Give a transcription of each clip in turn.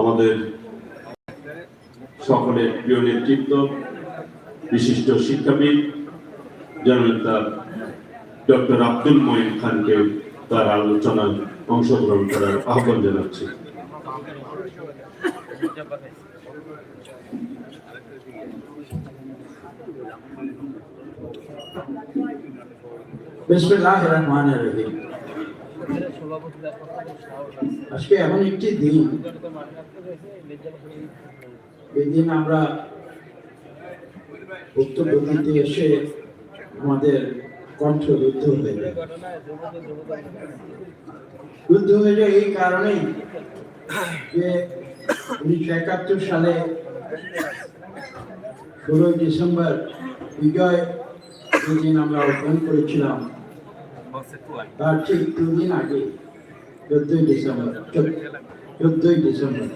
আমাদের সকলের প্রিয় নেতৃত্ব, বিশিষ্ট শিক্ষাবিদ জননেতা ডক্টর আব্দুল মঈন খানকে তার আলোচনায় অংশগ্রহণ করার আহ্বান জানাচ্ছি। বিসমিল্লাহ রহমান রহিম। আজকে এমন একটি দিন। এই দিন আমরা উত্তরপন্থীতে এসে আমাদের কণ্ঠ রুদ্ধ হয়ে যায়। রুদ্ধ হয়ে যায় এই কারণেই যে উনিশশো একাত্তর সালে ষোলোই ডিসেম্বর বিজয় যেদিন আমরা অর্পণ করেছিলাম তার ঠিক দুদিন আগে চোদ্দই ডিসেম্বর চোদ্দই ডিসেম্বর।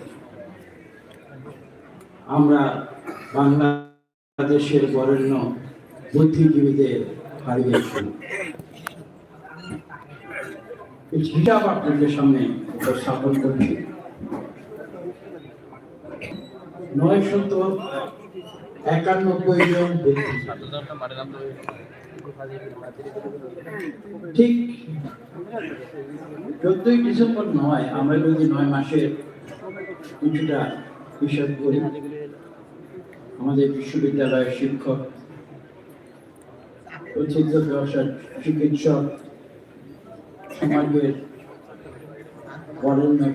আমরা বাংলাদেশের বরেণ্য বুদ্ধিজীবীদের হারিয়েছি হিসাব আপনাদের সামনে উপস্থাপন করছি। নয় শত একানব্বই জন বুদ্ধিজীবী। ঠিক। চোদ্দই ডিসেম্বর নয়, আমরা যদি নয় মাসের কিছুটা হিসাব করি, আমাদের বিশ্ববিদ্যালয়ের শিক্ষক চিকিৎসক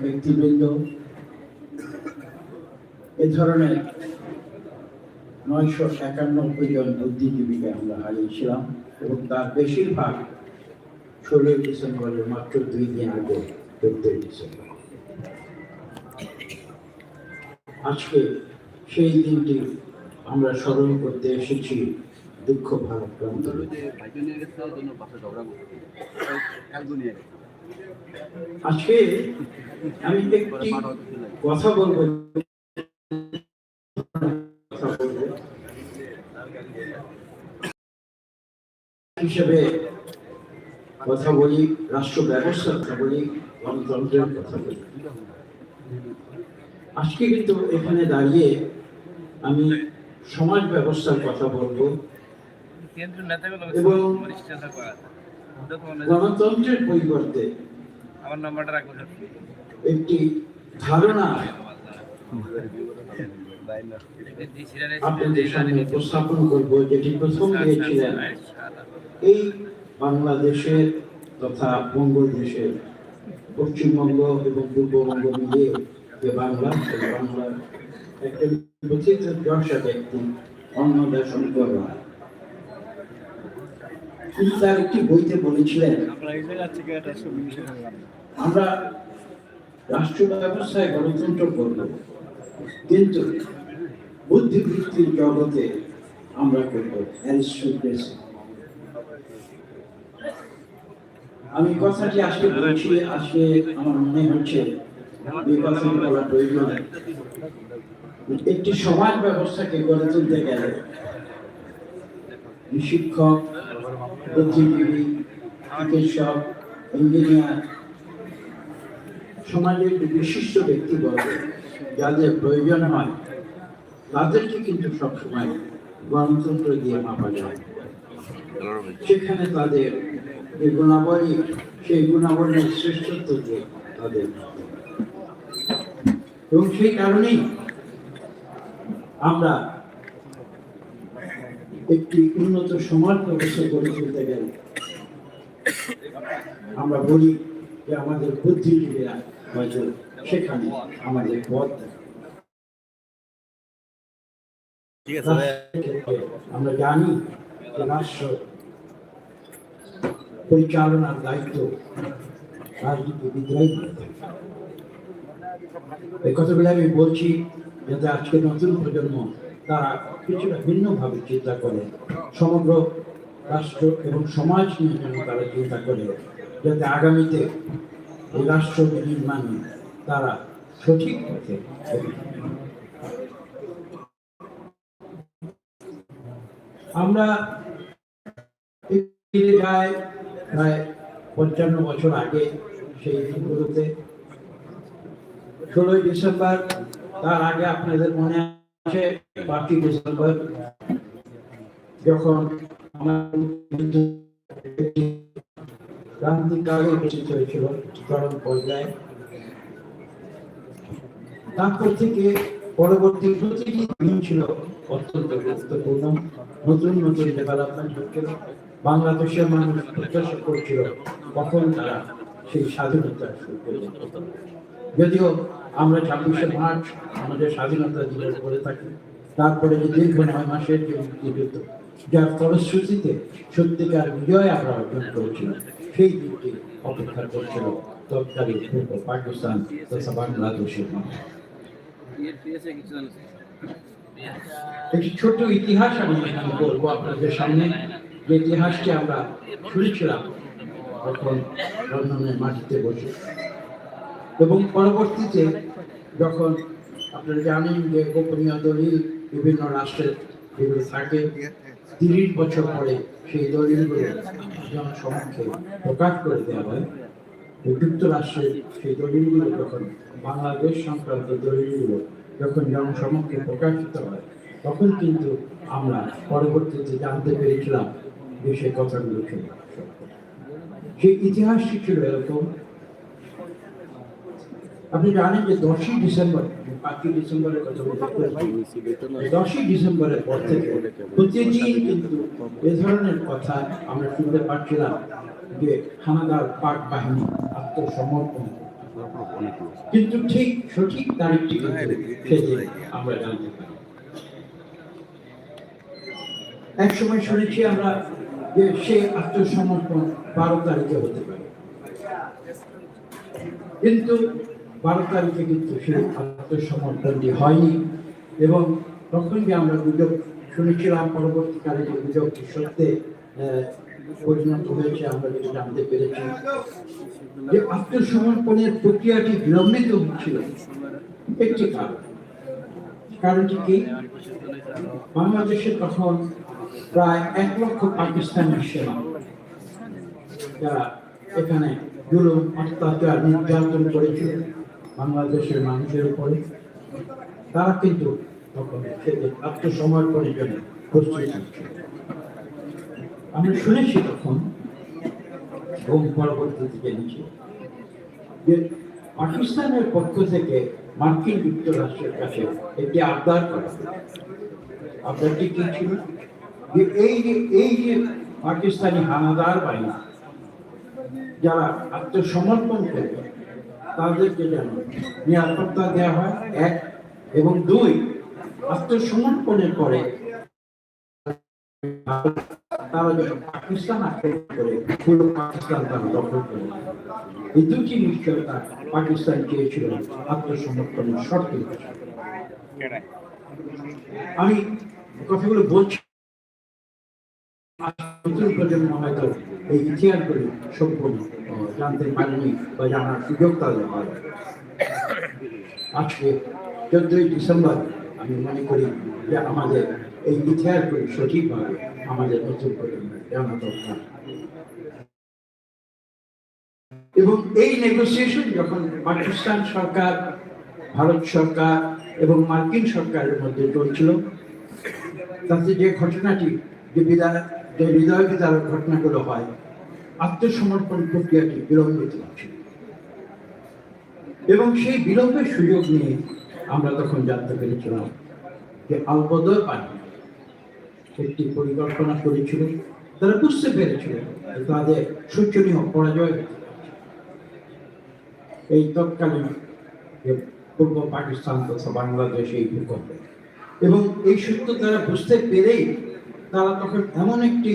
ব্যক্তিবৃন্দ, এ ধরনের নয়শো একানব্বই জন বুদ্ধিজীবীকে আমরা হারিয়েছিলাম এবং তার বেশিরভাগ ষোলোই ডিসেম্বরের মাত্র দুই দিন আগে চোদ্দই ডিসেম্বর। আজকে সেই দিনটি আমরা স্মরণ করতে এসেছি দুঃখ ভারাক্রান্ত আজকে আমি একটি কথা বলব হিসেবে কথা বলি রাষ্ট্র ব্যবস্থার কথা বলি গণতন্ত্রের কথা বলি। আজকে কিন্তু এখানে দাঁড়িয়ে আমি সমাজ ব্যবস্থার কথা বলব এবং গণতন্ত্রের পরিবর্তে আমার নাম্বারটা একটি ধারণা বাংলাদেশের তথা বঙ্গদেশের পশ্চিমবঙ্গ এবং পূর্ববঙ্গ মিলিয়ে যে বাংলা বাংলার একজন তার একটি বইতে বলেছিলেন? আমরা রাষ্ট্র ব্যবস্থায় গণতন্ত্র করব। কিন্তু বুদ্ধিবৃত্তির জগতে আমরা করব অ্যারিস্টোক্রেসি আমি কথাটি আজকে বলছি, আজকে আমার মনে হচ্ছে একটি সমাজ ব্যবস্থাকে গড়ে তুলতে গেলে শিক্ষক, বুদ্ধিজীবী, চিকিৎসক, ইঞ্জিনিয়ার সমাজের বিশিষ্ট ব্যক্তিবর্গ, যাদের প্রয়োজন হয়, তাদেরকে কিন্তু সবসময় গণতন্ত্র দিয়ে মাপা যায়। সেখানে তাদের যে গুণাবলী, সেই গুণাবলীর শ্রেষ্ঠত্ব দিয়ে তাদের এবং সেই কারণেই আমরা একটি উন্নত সমাজ ব্যবস্থা গড়ে তুলতে গেলে আমরা বলি যে আমাদের বুদ্ধিজীবীরা হয়তো সেখানে আমাদের পথ আমরা জানি যে রাষ্ট্র পরিচালনার দায়িত্ব রাজনীতিবিদরাই। এই কথাগুলো আমি বলছি যাতে আজকে নতুন প্রজন্ম তারা কিছুটা ভিন্নভাবে চিন্তা করে সমগ্র রাষ্ট্র এবং সমাজ নিয়ে যেন তারা চিন্তা করে যাতে আগামীতে এই রাষ্ট্র নির্মাণে তারা সঠিক পথে আমরা ফিরে যাই প্রায় পঞ্চান্ন বছর আগে সেই দিনগুলোতে ষোলোই ডিসেম্বর, তার আগে আপনাদের মনে আছে পাঁচই ডিসেম্বর, যখন আমাদের হয়েছিল পর্যায়ে তারপর থেকে পরবর্তী প্রতিটি দিন ছিল অত্যন্ত গুরুত্বপূর্ণ। নতুন নতুন ডেভেলপমেন্ট হচ্ছিল বাংলাদেশের মানুষ প্রত্যাশা করছিল কখন তারা সেই স্বাধীনতা যদিও আমরা ছাব্বিশে মার্চ আমাদের স্বাধীনতা দিবস করে থাকি, তারপরে যে দীর্ঘ নয় মাসের যে মুক্তিযুদ্ধ, যার ফলশ্রুতিতে সত্যিকার বিজয় আমরা অর্জন করেছিলাম। সেই দিনটি অপেক্ষা করছিল তৎকালীন পূর্ব পাকিস্তান তথা বাংলাদেশের মানুষ একটি ছোট ইতিহাস আমি বলব আপনাদের সামনে। যে ইতিহাসটি আমরা শুনেছিলাম, তখন লন্ডনের মাটিতে বসে। এবং পরবর্তীতে যখন আপনারা জানেন যে গোপনীয় দলিল বিভিন্ন রাষ্ট্রের থাকে তিরিশ বছর পরে সেই দলিলগুলো জনসমক্ষে প্রকাশ করে দেওয়া হয় যুক্তরাষ্ট্রের সেই দলিলগুলো যখন বাংলাদেশ সংক্রান্ত দলিলগুলো যখন জনসমক্ষে প্রকাশিত হয়, তখন কিন্তু আমরা পরবর্তীতে জানতে পেরেছিলাম যে সেই কথাগুলো ছিল। সেই ইতিহাসটি ছিল এরকম। আপনি জানেন যে দশই ডিসেম্বর পাঁচই ডিসেম্বরের কথা বলতে দশই ডিসেম্বরের পর থেকে প্রতিদিন কিন্তু এ ধরনের কথা আমরা শুনতে পাচ্ছিলাম যে হানাদার পাক বাহিনী আত্মসমর্পণ। কিন্তু ঠিক সঠিক তারিখটি কিন্তু আমরা জানতে পারি। এক সময় শুনেছি আমরা যে সেই আত্মসমর্পণ বারো তারিখে হতে পারে। কিন্তু বারো তারিখে কিন্তু সেই আত্মসমর্পণটি হয়নি। এবং তখন যে আমরা গুজব শুনেছিলাম, পরবর্তীকালে যে গুজবটি সত্যি পরিণত হয়েছে, আমরা যেটা জানতে পেরেছি। যে আত্মসমর্পণের প্রক্রিয়াটি বিলম্বিত হচ্ছিল, একটি কারণ। কারণটি কি? বাংলাদেশে তখন প্রায় এক লক্ষ পাকিস্তানি সেনা, যারা এখানে জুলুম অত্যাচার নির্যাতন করেছিল। বাংলাদেশের মানুষের উপরে, তারা কিন্তু আত্মসমর্পণের জন্য প্রস্তুত ছিল আমরা শুনেছি তখন এবং পরবর্তীতে জেনেছি যে পাকিস্তানের পক্ষ থেকে মার্কিন যুক্তরাষ্ট্রের কাছে একটি আবদার করা আবদারটি কি ছিল? যে এই যে এই যে পাকিস্তানি হানাদার বাহিনী, যারা আত্মসমর্পণ করবে তাদেরকে যেন নিরাপত্তা দেওয়া হয়, এক এবং দুই, আত্মসমর্পণের পরে পাকিস্তান পাকিস্তান আত্মসমর্পণের শর্ত। আমি কথাগুলো বলছি প্রজন্ম হয়তো এই জানতে পারেনি বা জানার সুযোগ তাদের হয়। আজকে চোদ্দই ডিসেম্বর আমি মনে করি যে আমাদের এই সঠিকভাবে আমাদের নতুন জানা দরকার। এবং এই নেগোসিয়েশন যখন পাকিস্তান সরকার, ভারত সরকার এবং মার্কিন সরকারের মধ্যে চলছিল, তাতে যে ঘটনাটি, যে বিদায় যে হৃদয়কে বিদারক ঘটনাগুলো হয়, আত্মসমর্পণ প্রক্রিয়াটি বিলম্বিত হচ্ছে। এবং সেই বিলম্বের সুযোগ নিয়ে আমরা তখন জানতে পেরেছিলাম যে আলবদর বাহিনী একটি পরিকল্পনা করেছিল, তারা বুঝতে পেরেছিল তাদের শোচনীয় পরাজয় এই তৎকালীন যে পূর্ব পাকিস্তান তথা বাংলাদেশ এই ভূখণ্ডে। এবং এই সূত্র তারা বুঝতে পেরেই তারা তখন এমন একটি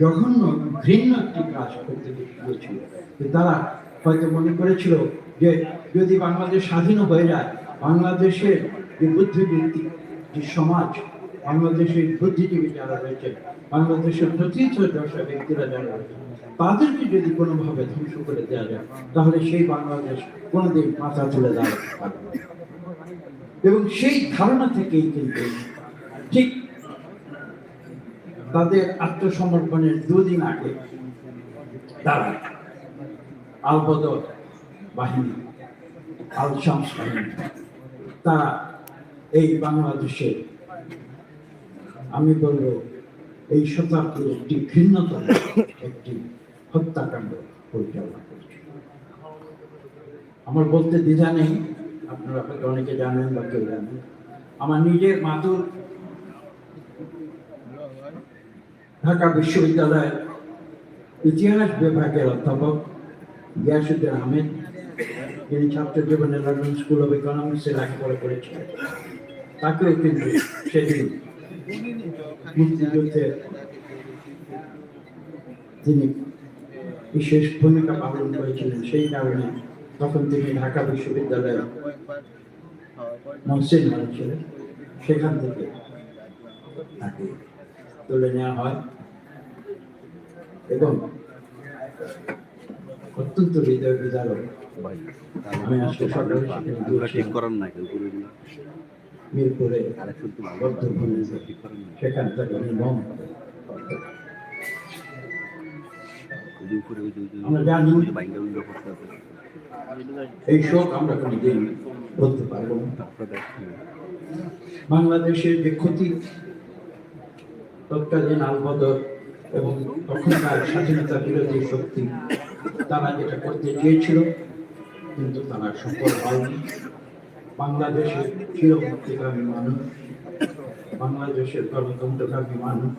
জঘন্য, ঘৃণ্য একটি কাজ করতে গিয়েছিল। তারা হয়তো মনে করেছিল যে যদি বাংলাদেশ স্বাধীন হয়ে যায়, বাংলাদেশের যে বুদ্ধিবৃত্তি, যে সমাজ, বাংলাদেশের বুদ্ধিজীবী যারা রয়েছে বাংলাদেশের প্রতীত দশা ব্যক্তিরা যারা রয়েছে তাদেরকে যদি কোনোভাবে ধ্বংস করে দেওয়া যায়, তাহলে সেই বাংলাদেশ কোনোদিন মাথা তুলে দাঁড়াতে পারবে এবং সেই ধারণা থেকেই কিন্তু ঠিক তাদের আত্মসমর্পণের দুদিন আগে তারা আলবদর বাহিনী আল শামস বাহিনী, তারা এই বাংলাদেশে, আমি বলব, এই শতাব্দীর একটি ভিন্নতম একটি হত্যাকাণ্ড পরিচালনা করছে। আমার বলতে দ্বিধা নেই, আপনারা অনেকে জানেন বা কেউ জানেন। আমার নিজের মাতুর ঢাকা বিশ্ববিদ্যালয়ের ইতিহাস বিভাগের অধ্যাপক গিয়াসুদ্দিন আহমেদ, যিনি ছাত্র জীবনে লন্ডন স্কুল অফ ইকোনমিক্সে লেখাপড়া করেছিলেন। তাকেও কিন্তু সেদিন মুক্তিযুদ্ধে তিনি বিশেষ ভূমিকা পালন করেছিলেন। সেই কারণে তখন তিনি ঢাকা বিশ্ববিদ্যালয়ে মহসিন ছিলেন সেখান থেকে তাকে তুলে নেওয়া হয়। এবং অত্যন্ত হৃদয় বিদারক মিরপুরে নির্মম আমরা জানি। এই শোক আমরা কোনোদিন বলতে পারব না। বাংলাদেশের যে ক্ষতি তৎকালীন আলবদর এবং তখনকার স্বাধীনতা বিরোধী শক্তি, তারা যেটা করতে চেয়েছিল, কিন্তু তারা সফল হয়নি। বাংলাদেশের চিরমুক্তিকামী মানুষ, বাংলাদেশের গণতন্ত্রকামী মানুষ,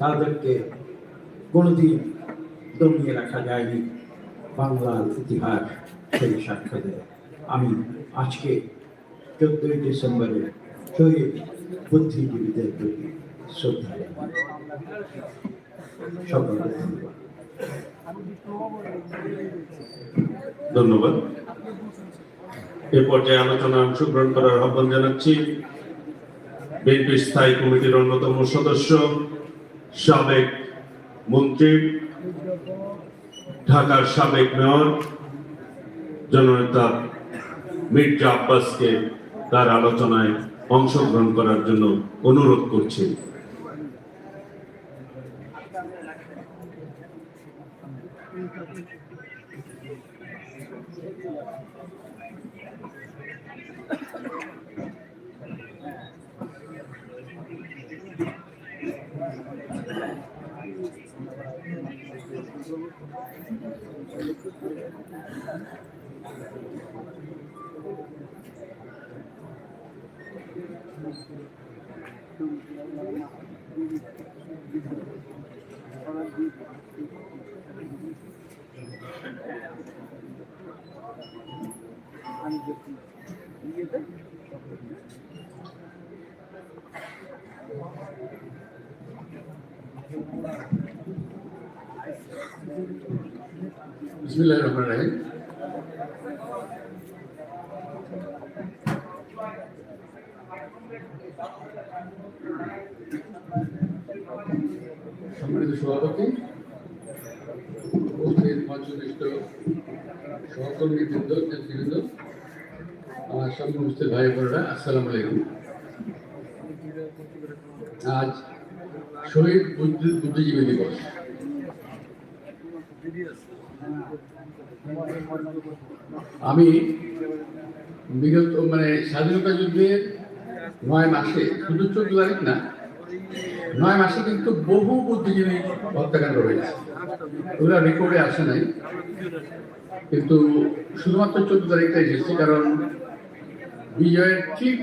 তাদেরকে কোনোদিন দমিয়ে রাখা যায়নি। বাংলার ইতিহাস সেই সাক্ষ্য দেয়। আমি আজকে চোদ্দই ডিসেম্বরে শহীদ বুদ্ধিজীবীদের প্রতি ধন্যবাদ। এ পর্যায়ে আলোচনায় অংশগ্রহণ করার আহ্বান জানাচ্ছি স্থায়ী কমিটির অন্যতম সদস্য, সাবেক মন্ত্রী, ঢাকার সাবেক মেয়র, জননেতা মির্জা আব্বাসকে তার আলোচনায় অংশগ্রহণ করার জন্য অনুরোধ করছি। বিসমিল্লাহির রহমানির রহিম। সম্মানিত সভাপতি, উপস্থিত মঞ্চনিষ্ঠ সহকর্মী বৃন্দ আমার সামনে ভাই বোনেরা, আসসালামু আলাইকুম। আজ শহীদ বুদ্ধি- বুদ্ধিজীবী দিবস। আমি বিগত মানে স্বাধীনতা যুদ্ধের নয় মাসে, শুধু চোদ্দ তারিখ না, নয় মাসে কিন্তু বহু বুদ্ধিজীবী হত্যাকাণ্ড হয়েছে। ওগুলো রেকর্ডে আসে নাই। কিন্তু শুধুমাত্র চোদ্দ তারিখটা এসেছে, কারণ বিজয়ের ঠিক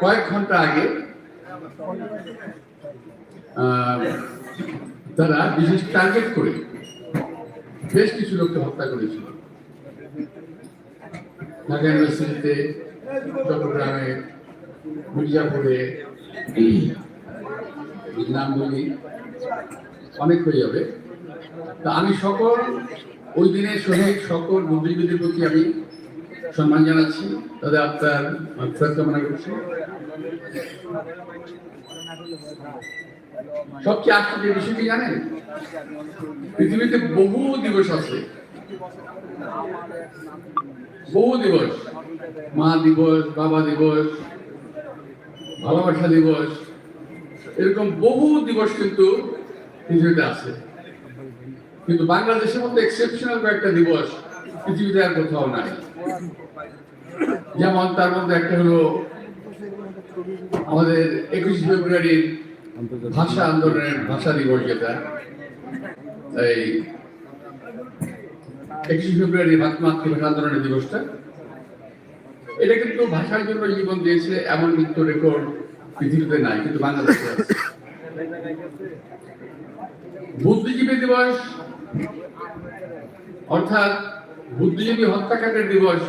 কয়েক ঘণ্টা আগে তারা বিশেষ টার্গেট করে বেশ কিছু লোককে হত্যা করেছিল। ঢাকা ইউনিভার্সিটিতে চট্টগ্রামে মির্জাপুরে নাম বলি, অনেক হয়ে যাবে। তা আমি সকল, ওই দিনের শহীদ সকল বুদ্ধিজীবীদের প্রতি আমি সম্মান জানাচ্ছি তাদের আত্মার মাত্রা কামনা করছি। সবচেয়ে আশ্চর্যের বিষয় কি জানেন? পৃথিবীতে বহু দিবস আছে। বহু দিবস। মা দিবস, বাবা দিবস, ভালোবাসা দিবস, এরকম বহু দিবস কিন্তু পৃথিবীতে আছে। কিন্তু বাংলাদেশের মধ্যে এক্সেপশনাল কয়েকটা দিবস পৃথিবীতে আর কোথাও নাই। যেমন তার মধ্যে একটা হলো আমাদের একুশে ফেব্রুয়ারির ভাষা আন্দোলনের ভাষা দিবস যেটা, এই একুশে ফেব্রুয়ারি মাতৃভাষা আন্দোলনের দিবসটা। এটা কিন্তু ভাষার জন্য জীবন দিয়েছে, এমন মৃত্যু রেকর্ড পৃথিবীতে নাই, কিন্তু বাংলাদেশে বুদ্ধিজীবী দিবস, অর্থাৎ বুদ্ধিজীবী হত্যাকাণ্ডের দিবস।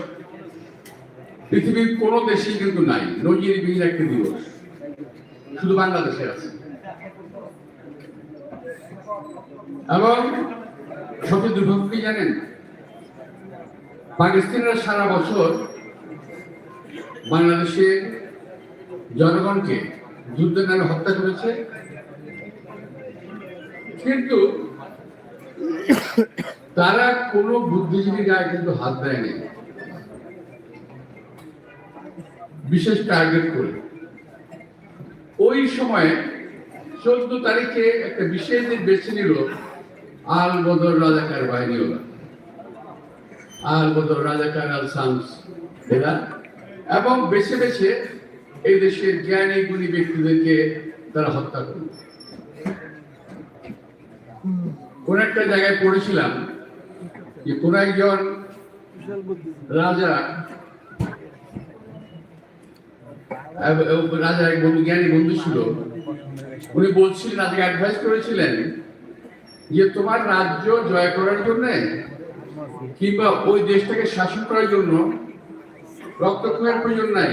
পৃথিবীর কোন দেশেই কিন্তু নাই, নজিরবিহীন একটি দিবস। শুধু বাংলাদেশে আছে। এবং সবচেয়ে দুর্ভাগ্য জানেন? পাকিস্তানিরা সারা বছর বাংলাদেশের জনগণকে যুদ্ধের নামে হত্যা করেছে। কিন্তু তারা কোনো বুদ্ধিজীবী গায়ে কিন্তু হাত দেয়নি। বিশেষ টার্গেট করে। ওই সময় চোদ্দ তারিখে একটা বিশেষ দিন বেছে নিল আল বদর রাজাকার বাহিনী আল বদর রাজাকার আল সামস এরা। এবং বেছে বেছে এই দেশের জ্ঞানী, গুণী ব্যক্তিদেরকে তারা হত্যা করল। কোন একটা জায়গায় পড়েছিলাম যে কোন একজন রাজা রাজা এক বন্ধু, জ্ঞানী বন্ধু ছিল, উনি বলছিলেন রাজাকে অ্যাডভাইস করেছিলেন যে তোমার রাজ্য জয় করার জন্য কিংবা ওই দেশটাকে শাসন করার জন্য রক্তক্ষয়ের প্রয়োজন নাই।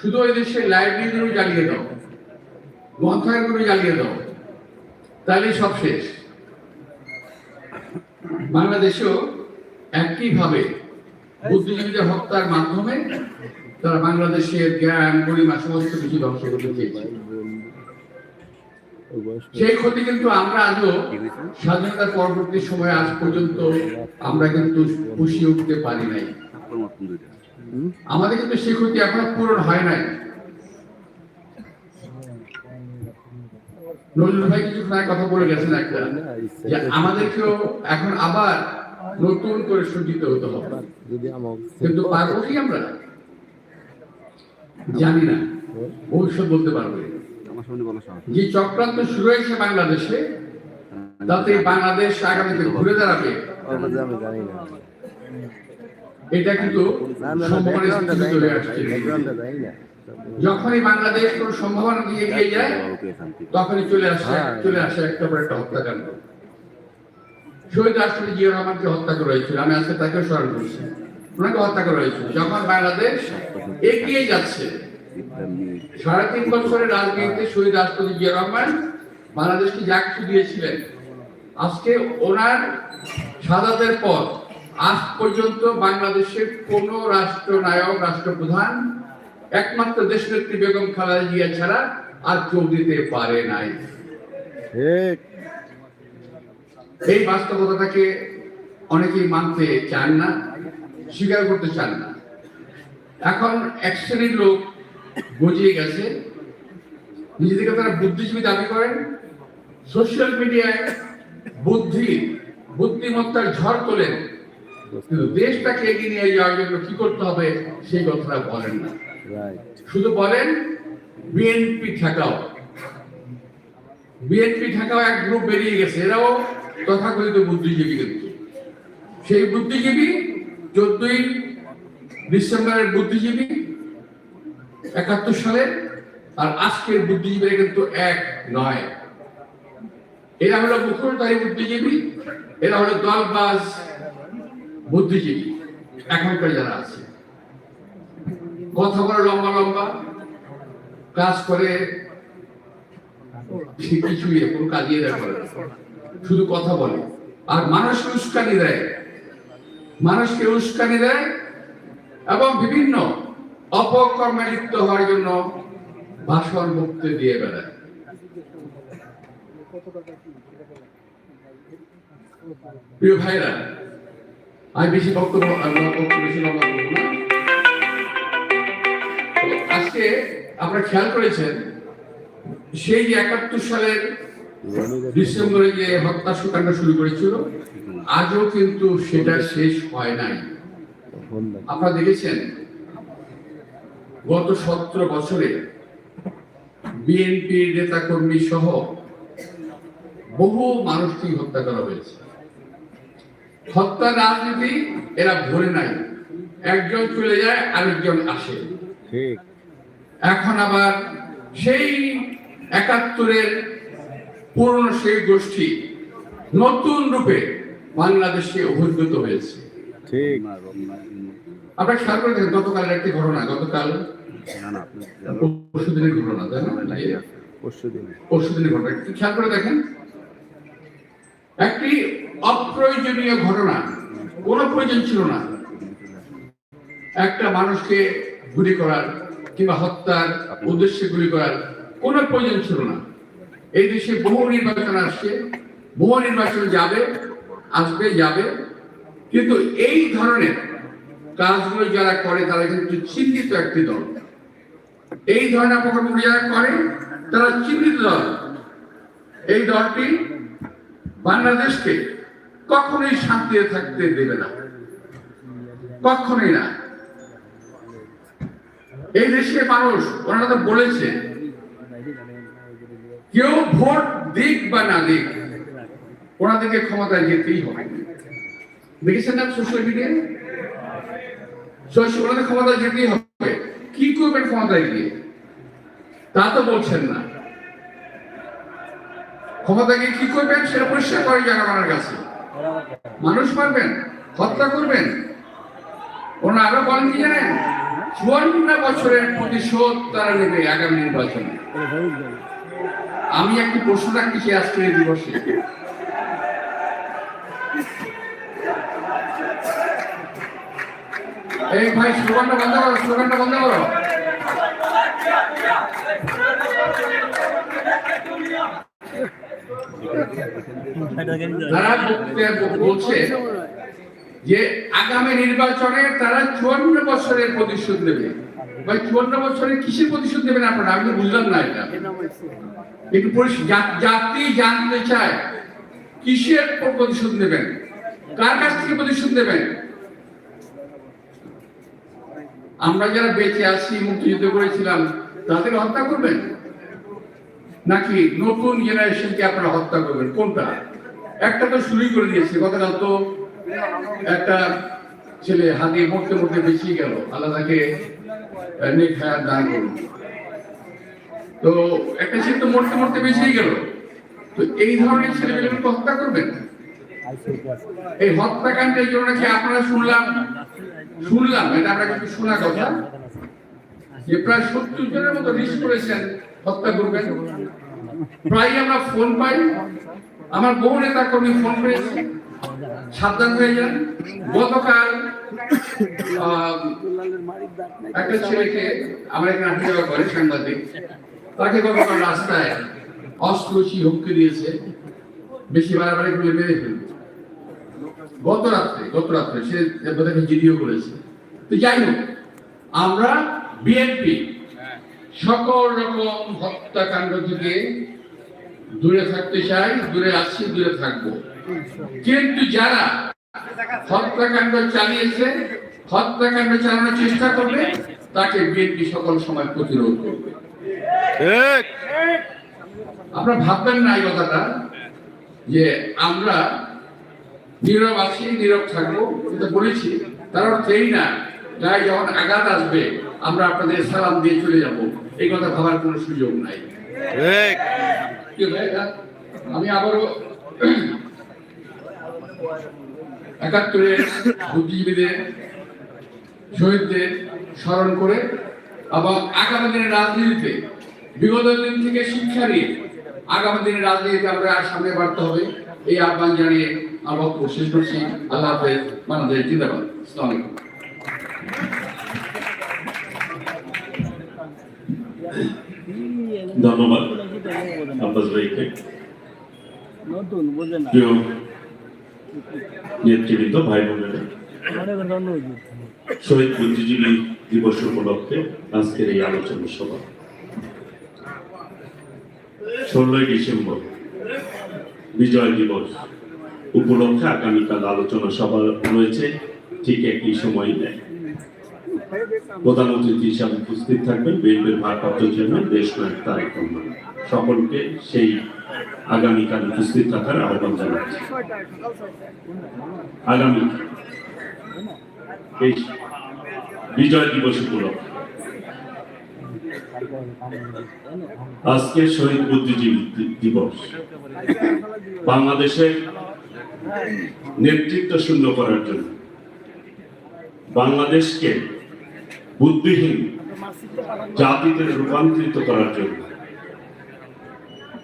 শুধু ওই দেশের লাইব্রেরিগুলো জ্বালিয়ে দাও গ্রন্থাগারগুলো জ্বালিয়ে দাও, তাহলেই সব শেষ। বাংলাদেশেও একইভাবে বুদ্ধিজীবীদের হত্যার মাধ্যমে তারা বাংলাদেশের জ্ঞান গরিমা সমস্ত কিছু ধ্বংস করতে চেয়েছে। সেই ক্ষতি কিন্তু আমরা আজও স্বাধীনতার পরবর্তী সময় আজ পর্যন্ত আমরা কিন্তু পুষিয়ে উঠতে পারি নাই? আমাদের কিন্তু সেই ক্ষতি এখনও পূরণ হয় নাই। নজরুল ভাই কিছু কথা বলে গেছেন একটা যে আমাদেরকেও এখন আবার নতুন করে সজ্জিত হতে হবে। কিন্তু পারব কি আমরা? জানি না। ভবিষ্যৎ বলতে পারবে। আমার সামনে বলা সাহস যে চক্রান্ত শুরু হয়েছে বাংলাদেশে তাতে বাংলাদেশ আগামীতে ঘুরে দাঁড়াবে। ওর মধ্যে আমি জানি না। এটা কিন্তু সম্ভাবনা আসছে। যখনই বাংলাদেশ কোনো সম্ভাবনা দিয়ে এগিয়ে যায় তখনই চলে আসে হ্যাঁ। চলে আসে একটা পর একটা হত্যাকাণ্ড। শহীদ রাষ্ট্রপতি জিয়া রহমানকে হত্যা করা হয়েছিল আমি আজকে তাকেও স্মরণ করছি। ওনাকে হত্যা করা হয়েছিল। যখন বাংলাদেশ এগিয়ে যাচ্ছে সাড়ে তিন বছরের রাজনীতিতে শহীদ রাষ্ট্রপতি জিয়া রহমান বাংলাদেশকে যা কিছু দিয়েছিলেন আজকে ওনার সাদাতের পর আজ পর্যন্ত বাংলাদেশের কোন রাষ্ট্রনায়ক রাষ্ট্রপ্রধান একমাত্র দেশনেত্রী বেগম খালেদা জিয়া ছাড়া আর কেউ দিতে পারে নাই। এই বাস্তবতাটাকে অনেকেই মানতে চান না স্বীকার করতে চান না। এখন এক শ্রেণির লোক গজিয়ে গেছে নিজেদেরকে তারা বুদ্ধিজীবী দাবি করেন সোশ্যাল মিডিয়ায় বুদ্ধি বুদ্ধিমত্তার ঝড় তোলেন কিন্তু দেশটাকে এগিয়ে নিয়ে যাওয়ার জন্য কি করতে হবে সেই কথাটা বলেন না। শুধু বলেন বিএনপি ঠেকাও। বিএনপি ঠেকাও, এক গ্রুপ বেরিয়ে গেছে। এরাও তথাকথিত বুদ্ধিজীবী কিন্তু। সেই বুদ্ধিজীবী চোদ্দই ডিসেম্বরের বুদ্ধিজীবী, একাত্তর সালে, আর আজকের বুদ্ধিজীবীরা কিন্তু এক, নয়। এরা হলো মুখরতারি বুদ্ধিজীবী, এরা হলো দলবাজ বুদ্ধিজীবী। এখনকার যারা আছে। কথা বলে লম্বা লম্বা, কাজ করে শুধু কথা বলে। আর মানুষকে উস্কানি দেয়। মানুষকে উস্কানি দেয় এবং বিভিন্ন অপকর্মে লিপ্ত হওয়ার জন্য ভাষণ মুক্তি দিয়ে বেড়ায়। প্রিয় ভাইরা, আমি বেশি বক্তব্য বেশি লম্বা আজকে আপনারা খেয়াল করেছেন, সেই একাত্তর সালের ডিসেম্বরে যে হত্যা সুকাণ্ড শুরু করেছিল, আজও কিন্তু সেটা শেষ হয় নাই। আপনারা দেখেছেন, গত সতেরো বছরে বিএনপির নেতা কর্মী সহ বহু মানুষকে হত্যা করা হয়েছে। হত্যা রাজনীতি এরা ভরে নাই। একজন চলে যায়, আরেকজন আসে। ঠিক। এখন আবার সেই একাত্তরের পুরনো সেই গোষ্ঠী নতুন রূপে বাংলাদেশে অভিজ্ঞত হয়েছে। আপনারা খেয়াল করে দেখেন গতকালের একটি ঘটনা গতকাল না না পরশু দিনের ঘটনা তাই না? পরশু দিন পরশু দিনের ঘটনা। একটু খেয়াল করে দেখেন একটি অপ্রয়োজনীয় ঘটনা কোনো প্রয়োজন ছিল না। একটা মানুষকে গুলি করার কিংবা হত্যার উদ্দেশ্যে গুলি করার কোনো প্রয়োজন ছিল না। এই দেশে বহু নির্বাচন আসছে, বহু নির্বাচন যাবে, আসবে, যাবে। কিন্তু এই ধরনের কাজগুলো যারা করে, তারা কিন্তু চিহ্নিত একটি দল। এই ধরনের অপকর্ম যারা করে, তারা চিহ্নিত দল। এই দলটি বাংলাদেশকে কখনোই শান্তিতে থাকতে দেবে না। কখনোই না। এই দেশের মানুষ, ওনারা তো বলেছে, কেউ ভোট দিক বা না দিক, ওনাদেরকে ক্ষমতায় যেতেই হবে। দেখেছেন না সোশ্যাল মিডিয়ায় ওনাদের ক্ষমতায় যেতেই হবে। কি করবেন ক্ষমতায় গিয়ে? তা তো বলছেন না। ক্ষমতা গিয়ে কি করবেন সেটা পরিষ্কার করে জনগণের কাছে। মানুষ মারবেন, হত্যা করবেন। ওনারা আরও বলেন কি জানেন? চুয়ান্ন বছরের প্রতিশোধ তারা নেবে আগামী নির্বাচনে। আমি একটি প্রশ্ন রাখতেছি আজকের এই দিবসে। এই ভাই স্লোগানটা বন্ধ করো স্লোগানটা বন্ধ করো। তারা বলছে যে আগামী নির্বাচনে তারা চুয়ান্ন বছরের প্রতিশোধ নেবে। ভাই, চুয়ান্ন বছরে কিসের প্রতিশোধ নেবেন আপনারা? আমি তো বুঝলাম না এটা। একটু জাতি জানতে চায়, কিসের প্রতিশোধ নেবেন? কার কাছ থেকে প্রতিশোধ নেবেন? আমরা যারা বেঁচে আছি, মুক্তিযুদ্ধ করেছিলাম, তাদের হত্যা করবেন? নাকি নতুন জেনারেশনকে আপনারা হত্যা করবেন? কোনটা? একটা তো শুরুই করে দিয়েছে গতকাল তো একটা ছেলে হাতে মরতে বেঁচিয়ে গেল। আল্লাহ তাকে দান করুন। তো একটা ছেলে তো মরতে মরতে গেল। তো এই ধরনের হত্যা করবেন? এই হত্যাকাণ্ডের জন্য নাকি আপনারা শুনলাম? শুনলাম, এটা আমরা কিন্তু শোনা কথা। যে প্রায় সত্তর জনের মতো লিস্ট করেছেন হত্যা করবেন। প্রায় আমরা ফোন পাই। আমার বহু নেতা কর্মী ফোন করেছে। সাবধান হয়ে যান। গতকাল একটা ছেলেকে আমার এখানে আটকে সাংবাদিক, তাকে গতকাল রাস্তায় অস্ত্রচি হুমকি দিয়েছে। বেশি বাড়াবাড়ি করে মেরে ফেলবে। গত রাত্রে গত রাত্রে সে বোধহয় জিডিও করেছে। তো যাই হোক, আমরা বিএনপি সকল রকম হত্যাকাণ্ড থেকে দূরে থাকতে চাই, দূরে আছি, দূরে থাকব। কিন্তু যারা হত্যাকাণ্ড চালিয়েছে হত্যাকাণ্ড চালানোর চেষ্টা করবে তাকে বিএনপি সকল সময় প্রতিরোধ করবে। আপনারা ভাববেন না এই কথাটা যে আমরা নীরব আছি নীরব থাকব কিন্তু বলেছি তার অর্থ এই না গায়ে যখন আঘাত আসবে আমরা আপনাদের সালাম দিয়ে চলে যাব। এই কথা ভাবার কোনো সুযোগ নাই। কি আমি আবারও একাত্তরের বুদ্ধিজীবীদের শহীদদের স্মরণ করে এবং আগামী দিনের রাজনীতিতে বিগত দিন থেকে শিক্ষা নিয়ে আগামী দিনের রাজনীতিতে আমরা সামনে বাড়তে হবে। এই আহ্বান জানিয়ে আমার বক্তব্য শেষ করছি। আল্লাহ হাফেজ। বাংলাদেশ জিন্দাবাদ। আসসালামু আলাইকুম। ধন্যবাদ। আব্বাস ভাইকে। নতুন বোঝে না। নেতৃবৃন্দ ভাই বোনেরা। শহীদ বুদ্ধিজীবী দিবস উপলক্ষে আজকের এই আলোচনা সভা। ষোলোই ডিসেম্বর, বিজয় দিবস উপলক্ষে আগামীকাল আলোচনা সভা রয়েছে, ঠিক একই সময়। প্রধান অতিথি হিসাবে উপস্থিত থাকবেন, বিএনপির ভারপ্রাপ্ত চেয়ারম্যান দেশ নায়ক তারেক সকলকে সেই আগামীকাল উপস্থিত থাকার আহ্বান জানাচ্ছি আগামী বিজয় দিবস উপলক্ষে। আজকে শহীদ বুদ্ধিজীবী দিবস। বাংলাদেশের নেতৃত্ব শূন্য করার জন্য বাংলাদেশকে বুদ্ধিহীন জাতিতে রূপান্তরিত করার জন্য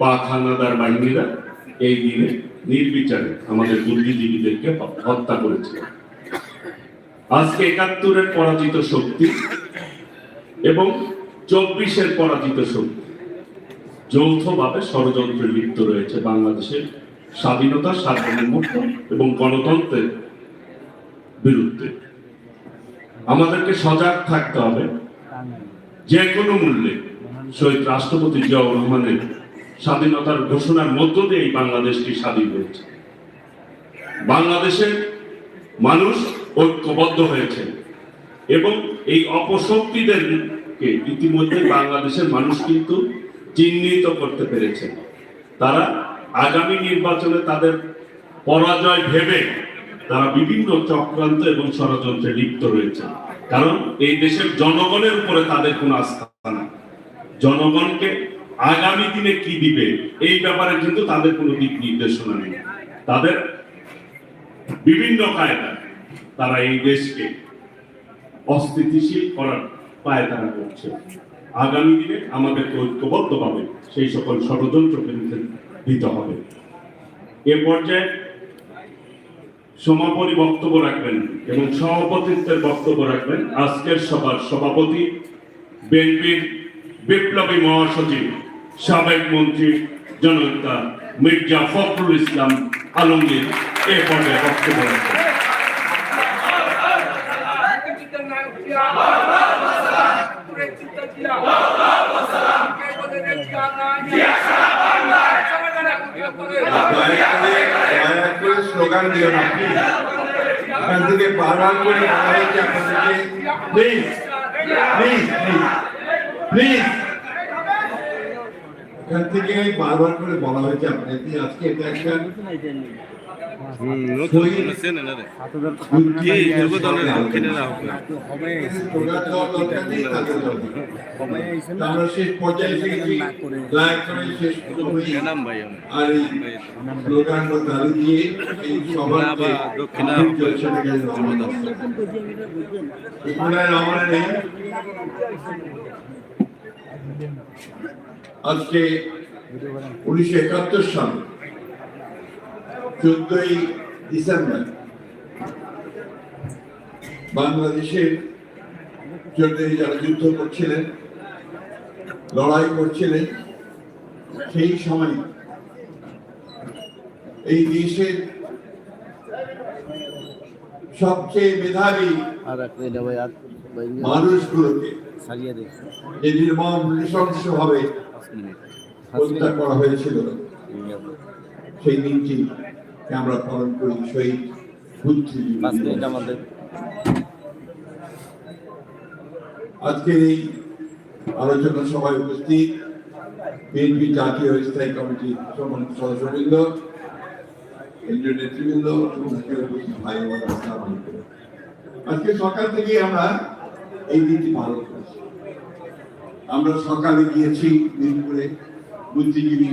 পাক হানাদার বাহিনীরা এই দিনে নির্বিচারে আমাদের বুদ্ধিজীবীদেরকে হত্যা করেছে আজকে একাত্তরের পরাজিত শক্তি এবং চব্বিশের পরাজিত শক্তি যৌথভাবে ষড়যন্ত্রে লিপ্ত রয়েছে বাংলাদেশের স্বাধীনতা, সার্বভৌমত্ব এবং গণতন্ত্রের বিরুদ্ধে। আমাদেরকে সজাগ থাকতে হবে। যে কোনো মূল্যে শহীদ রাষ্ট্রপতি জিয়াউর রহমানের স্বাধীনতার ঘোষণার মধ্য দিয়ে এই বাংলাদেশটি স্বাধীন হয়েছে। বাংলাদেশের মানুষ ঐক্যবদ্ধ হয়েছে এবং এই অপশক্তিদেরকে ইতিমধ্যে বাংলাদেশের মানুষ কিন্তু চিহ্নিত করতে পেরেছে। তারা আগামী নির্বাচনে তাদের পরাজয় ভেবে তারা বিভিন্ন চক্রান্ত এবং ষড়যন্ত্রে লিপ্ত রয়েছে। কারণ এই দেশের জনগণের উপরে তাদের কোনো আস্থা নেই। জনগণকে আগামী দিনে কি দিবে? এই ব্যাপারে কিন্তু তাদের কোনো দিক নির্দেশনা নেই। তাদের বিভিন্ন কায়দা, তারা এই দেশকে অস্থিতিশীল করার পায় তারা করছে। আগামী দিনে আমাদেরকে ঐক্যবদ্ধভাবে সেই সকল ষড়যন্ত্র বিরুদ্ধে দিতে হবে। এ পর্যায়ে সমাপনী বক্তব্য রাখবেন এবং সভাপতিত্বের বক্তব্য রাখবেন আজকের সভার সভাপতি, বিএনপির বিপ্লবী মহাসচিব সাবেক মন্ত্রী জনতা মির্জা ফখরুল ইসলাম আলমগীর এ পর্যায়ে বক্তব্য করে স্লোগান দিও না এখান থেকে বারবার করে আপনাদেরকে। প্লিজ প্লিজ প্লিজ প্লিজ এখান থেকে বারবার করে বলা হয়েছে আপনাদেরকে আজকে এটা একটা দক্ষিণে আজকে উনিশশো একাত্তর সাল চোদ্দই ডিসেম্বর বাংলাদেশের জন্য যারা যুদ্ধ করছিলেন লড়াই করছিলেন সেই সময় এই দেশের সবচেয়ে মেধাবী মানুষগুলোকে যে নির্মম হত্যা করা হয়েছিল সেই দিনটি আমরা পালন করি শহীদ দিবস। আমাদের আজকের এই আলোচনা সভায় উপস্থিত বিএনপি জাতীয় স্থায়ী কমিটি সম্মানিত সদস্যবৃন্দ কেন্দ্রীয় নেতৃবৃন্দ উপস্থিত ভাই বোন আসসালামু আলাইকুম। আজকে সকাল থেকে আমরা এই দিনটি পালন করছি আমরা সকালে গিয়েছি দিনপুরে বুদ্ধিজীবী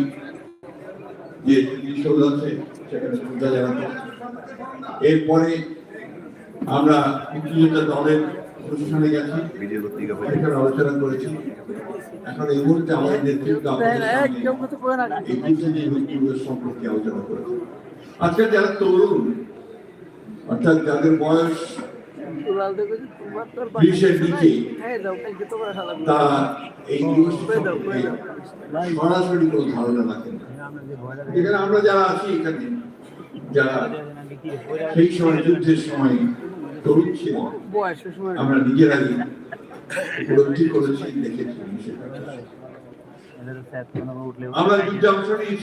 যে স্মৃতিসৌধ আছে সেখানে শ্রদ্ধা জানাতে। এরপরে আমরা মুক্তিযোদ্ধা দলের অনুষ্ঠানে গেছি সেখানে আলোচনা করেছি। এখন এই মুহূর্তে আমাদের নেতৃত্ব সামনে এই বুদ্ধিজীবী সম্পর্কে আলোচনা করেছে। আজকে যারা তরুণ অর্থাৎ যাদের বয়স তারা এই দিবস সরাসরি কোনো ধারণা রাখেন না। এখানে আমরা যারা আছি এখানে যারা সেই সময় যুদ্ধের সময় তরুণ ছিলেন আমরা নিজেরাই উপলব্ধি করেছি দেখেছি আমরা যুদ্ধে অংশ নিয়েছিলাম।